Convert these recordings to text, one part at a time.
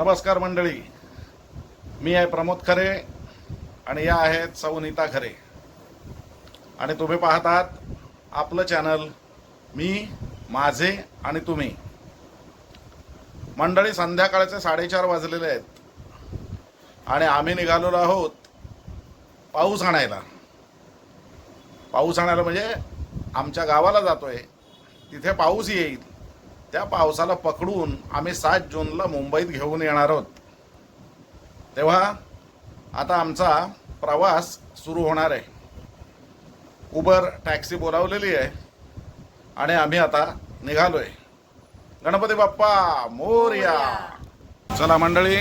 नमस्कार मंडळी. मी आहे प्रमोद खरे आणि या आहेत सौनीता खरे. आणि तुम्ही पाहत आहात आपलं चॅनल मी माझे आणि तुम्ही. मंडळी संध्याकाळचे साडेचार वाजलेले आहेत. आणि आम्ही निघालेलो आहोत पाऊस आणायला. पाऊस आणायला म्हणजे आमच्या गावाला जातोय. तिथे पाऊस येईल. त्या पावसाला पकडून आम्ही सात जूनला मुंबईत घेऊन येणार आहोत. तेव्हा आता आमचा प्रवास सुरू होणार आहे. उबर टॅक्सी बोलावलेली आहे आणि आम्ही आता निघालोय. गणपती बाप्पा मोरया! चला मंडळी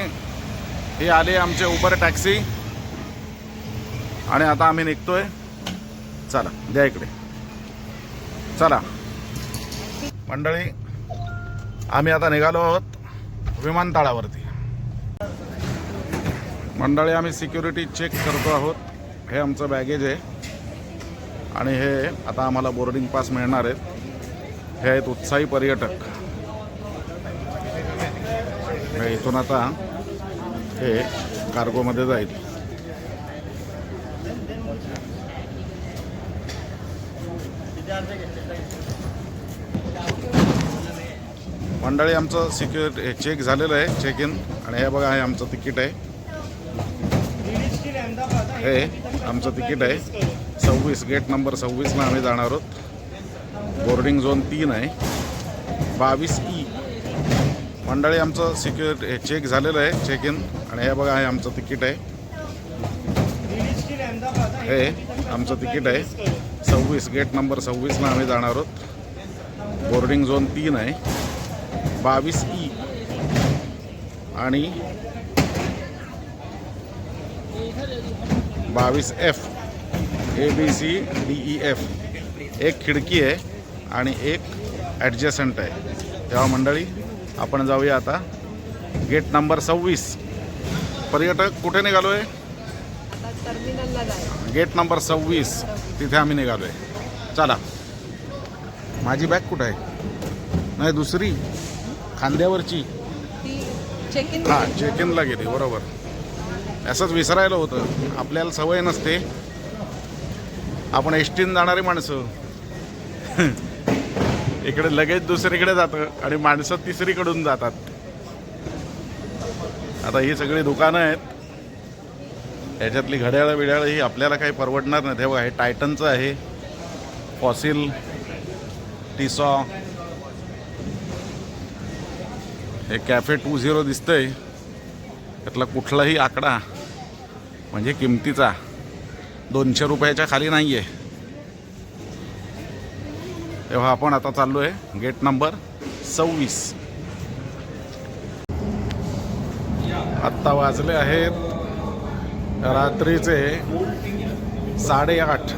ही आली आमची उबर टॅक्सी. आणि आता आम्ही निघतोय. चला द्या इकडे. चला. मंडळी आम्ही आता निघालो आहोत विमानतळावरती. मंडळी आम्ही सिक्युरिटी चेक करतो आहोत. हे आमचं बॅगेज आहे. आणि हे आता आम्हाला बोर्डिंग पास मिळणार आहेत. हे आहेत उत्साही पर्यटक. इथून आता हे कार्गोमध्ये जाईल. मंडळी आमचं सिक्युरिटी चेक झालेलं आहे चेक इन आणि हे बघा हे आमचं तिकीट आहे. हे आमचं तिकीट आहे. सव्वीस गेट नंबर सव्वीसला आम्ही जाणार आहोत. बोर्डिंग झोन तीन आहे. बावीस ई मंडळी आमचं सिक्युरिटी चेक झालेलं आहे चेक इन आणि हे बघा हे आमचं तिकीट आहे. हे आमचं तिकीट आहे. सव्वीस गेट नंबर सव्वीसला आम्ही जाणार आहोत. बोर्डिंग झोन तीन आहे. बावीस ई. आणि बावीस F. A B C D E F. एक खिडकी आहे आणि एक ॲडजस्टंट आहे. तेव्हा मंडळी आपण जाऊया आता. गेट नंबर सव्वीस. पर्यटक कुठे निघालो आहे गेट नंबर सव्वीस. तिथे आम्ही निघालो आहे चला. माझी बॅग कुठं आहे? नाही दुसरी. खांद्यावरची. चेक इन हा चेक इनला गेली बरोबर. असंच विसरायला होतं. आपल्याला सवय नसते. आपण एस टीन जाणारी माणसं. इकडे लगेच दुसरीकडे जातं आणि माणसं तिसरीकडून जातात. आता ही सगळी दुकानं आहेत. याच्यातली घड्याळं बिड्याळं ही आपल्याला काही परवडणार नाही. तेव्हा हे टायटनचं आहे. फॉसिल टिसॉ हे कॅफे टू झिरो दिसतंय. त्यातला कुठलाही आकडा म्हणजे किमतीचा दोनशे रुपयाच्या खाली नाही आहे तेव्हा आपण आता चाललो आहे गेट नंबर सव्वीस. आत्ता वाजले आहेत रात्रीचे साडेआठ.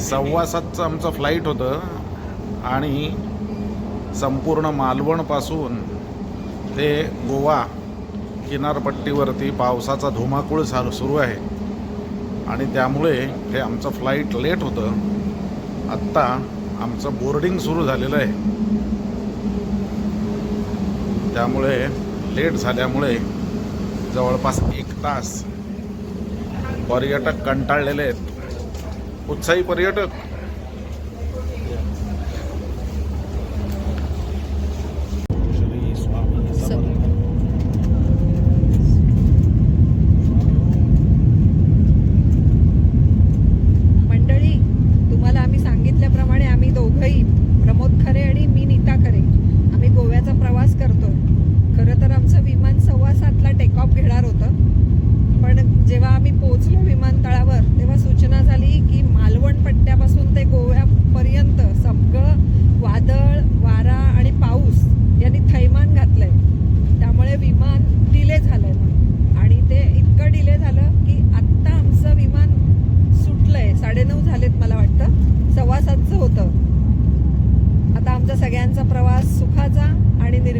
सव्वा सातचं आमचं फ्लाईट होतं आणि संपूर्ण मालवणपासून ते गोवा किनारपट्टीवरती पावसाचा धुमाकूळ चालू सुरू आहे. आणि त्यामुळे हे आमचं फ्लाईट लेट होतं. आत्ता आमचं बोर्डिंग सुरू झालेलं आहे. त्यामुळे लेट झाल्यामुळे जवळपास एक तास पर्यटक कंटाळलेले आहेत. उत्साही पर्यटक.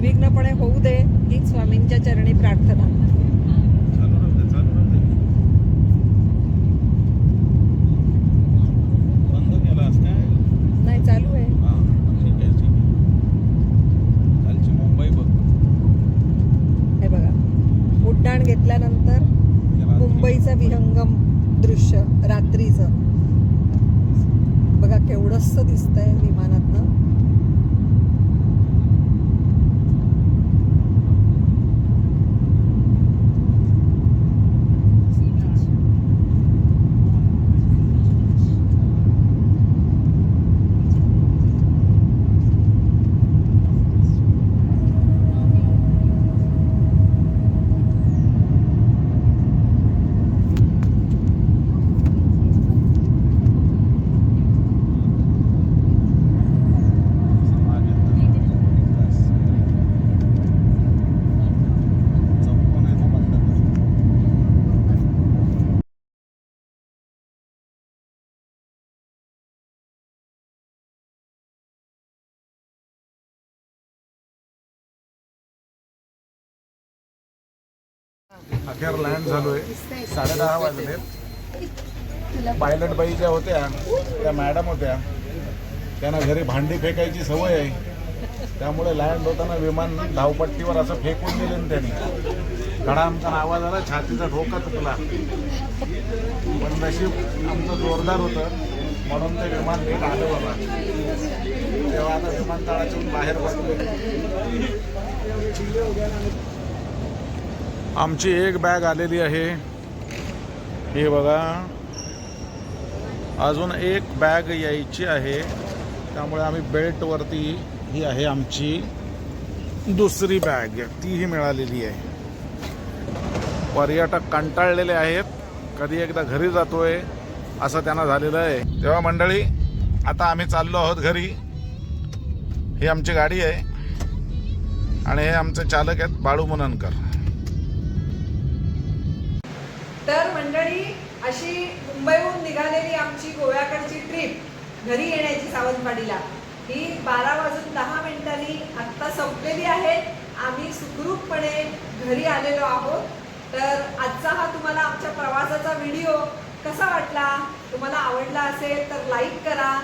निर्विघ्नपणे होऊ दे ही स्वामींच्या चरणी प्रार्थना. नाही चालू आहे. हे बघा. उड्डाण घेतल्यानंतर मुंबईचं विहंगम दृश्य रात्रीचं. बघा केवढंसं दिसतंय विमानातनं. अखेर लँड झालो आहे साडेदहा वाजले पायलट बाई ज्या होत्या त्या मॅडम होत्या त्यांना घरी भांडी फेकायची सवय आहे. त्यामुळे लँड होताना विमान धावपट्टीवर असं फेकून दिले त्यांनी. त्यांनी कडामचा आवाज आला छातीचा ठोका तुटला. पण नशीब आमचं जोरदार होतं. म्हणून ते विमान नीट आलं बाबा. तेव्हा आता विमानतळातून बाहेर बसलो आमची एक बॅग आलेली आहे. हे बघा. अजून एक बॅग यायची आहे. त्यामुळे आम्ही बेल्टवरती ही आहे आमची. दुसरी बॅग तीही मिळालेली आहे. पर्यटक कंटाळलेले आहेत. कधी एकदा घरी जातोय असं त्यांना झालेलं आहे. तेव्हा मंडळी आता आम्ही चाललो आहोत घरी. ही आमची गाडी आहे. आणि हे आमचे चालक आहेत बाळू मुननकर. तर मंडळी अशी मुंबईहून निघालेली आमची गोव्याकडची ट्रिप घरी येण्याची सावंतवाडीला. ही बारा वाजून दहा मिनिटांनी आत्ता संपलेली आहे. आम्ही सुखरूपपणे घरी आलेलो आहोत. तर आजचा हा तुम्हाला आमच्या प्रवासाचा व्हिडिओ कसा वाटला? तुम्हाला आवडला असेल तर लाईक करा करा.